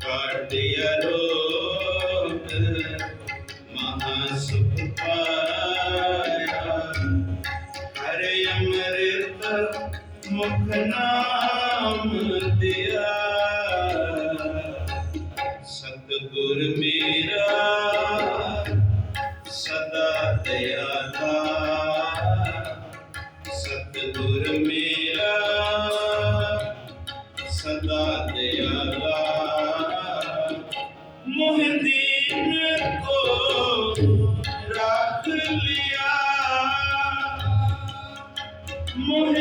ਕਾਟਿਆ ਰੋਗ ਮਹਾ ਸੁਖ ਪਾਇਆ ਹਰਿ ਅੰਮ੍ਰਿਤ ਮੁਖ ਨਾਮ ਦਿਆ ਸਤਿਗੁਰ ਮੇਰਾ ਸਦਾ ਦਇਆਲਾ ਮੋਹ ਕੋ ਰੱਖ ਲਿਆ ਮੋਹ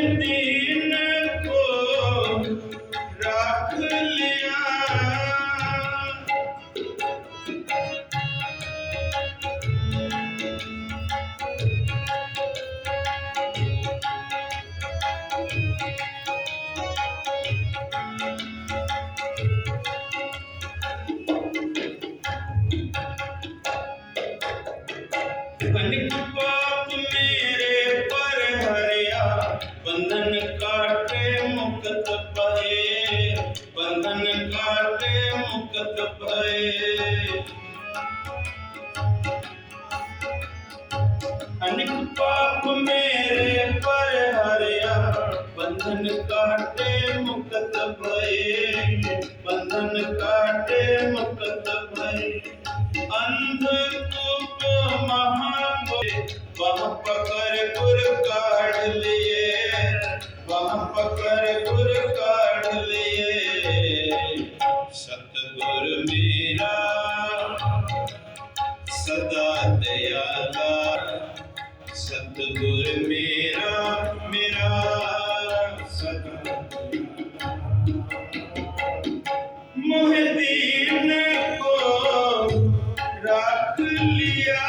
ਮੁਕਤ ਪਏ ਅਨਿਕ ਪਾਪ ਮੇਰੇ ਪਰ ਹਰਿਆ। ਬੰਧਨ ਕਾਟੇ ਮੁਕਤ ਪਏ ਬੰਧਨ ਕਾਟੇ ਮੁਕਤ ਪਏ ਅੰਧ ਕੂਪ ਮਹਾਪੇ ਵਹ ਪਕਰ ਗੁਰ ਕਾੜ ਲਿਏ। ਵਹ ਪਕਰ ਗੁਰ ਕਾੜ ਲਿਏ। ਸਤਗੁਰ ਮੇਰਾ ਸਦਾ ਮੋਹ ਦੀਨ ਕੋ ਰੱਖ ਲਿਆ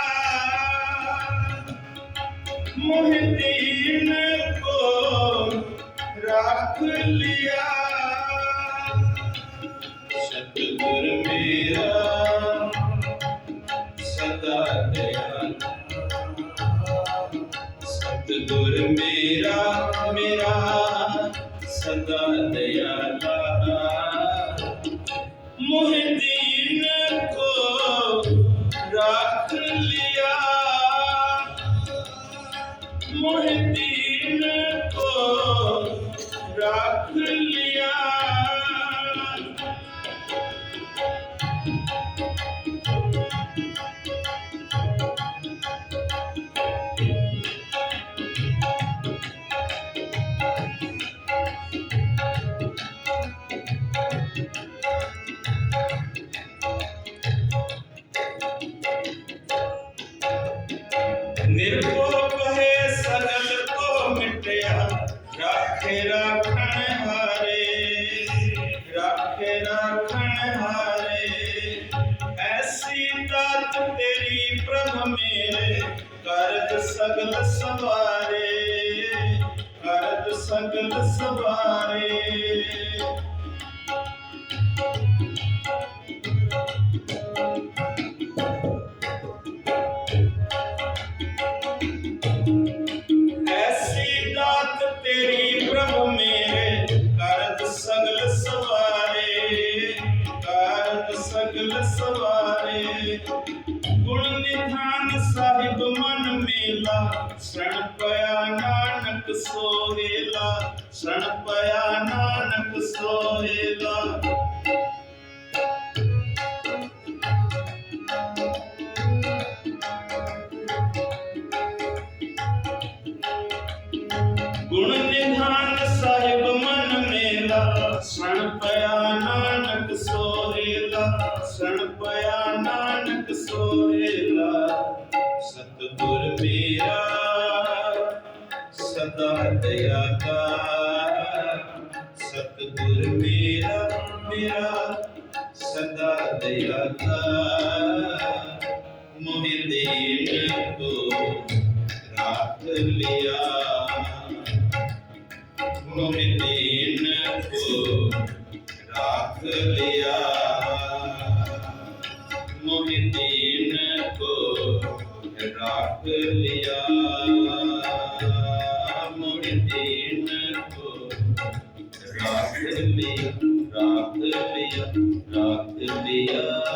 ਮੋਹ ਦੀਨ ਕੋ ਰੱਖ ਲਿਆ ਸਤਿਗੁਰ ਮੇਰਾ ਸਦਾ ਦਇਆਲਾ ਸਤਿਗੁਰ ਮੇਰਾ ਮੇਰਾ ਸਦਾ ਦਇਆਲਾ ਮੋਹ ਦੀਨ ਨਿਰਭਉ ਕਹੇ ਸਗਲ ਕੋ ਮਿਟਿਆ। ਰੱਖੇ ਰੱਖਣ ਹਾਰੇ। ਰੱਖੇ ਰਾਖਣ ਹਾਰੇ। ਐਸੀ ਦਾਤ ਤੇਰੀ ਪ੍ਰਭ ਮੇਰੇ। ਕਰਤ ਸਗਲ ਸਵਾਰੇ। ਕਰਤ ਸਗਲ ਸਵਾਰੇ। ਮੇਲਾ ਸ਼ਰਣ ਪਿਆ ਨਾਨਕ ਸੋਹੇਲਾ ਸ਼ਰਣ ਪਿਆ ਨਾਨਕ ਸੋਹੇਲਾ ਸਤਿਗੁਰ ਮੇਰਾ ਸਦਾ ਦਇਆ ਕਾ ਸਤਿਗੁਰ ਮੇਰਾ ਮੇਰਾ ਸਦਾ ਦਇਆ ਕਾ ਮੋਹਿ ਦੇਨ ਕੋ ਰਾਖ ਲਿਆ। ਮੋਹਿ ਦੀਨ ਕੋ ਰਾਖ ਲਿਆ। ਮੋਹਿ ਦੀਨ ਰੱਖ ਲਿਆ ਮੁੜ ਦੇਣ ਕੋ। ਰੱਖ ਲਿਆ ਰੱਖ ਲਿਆ ਰੱਖ ਲਿਆ।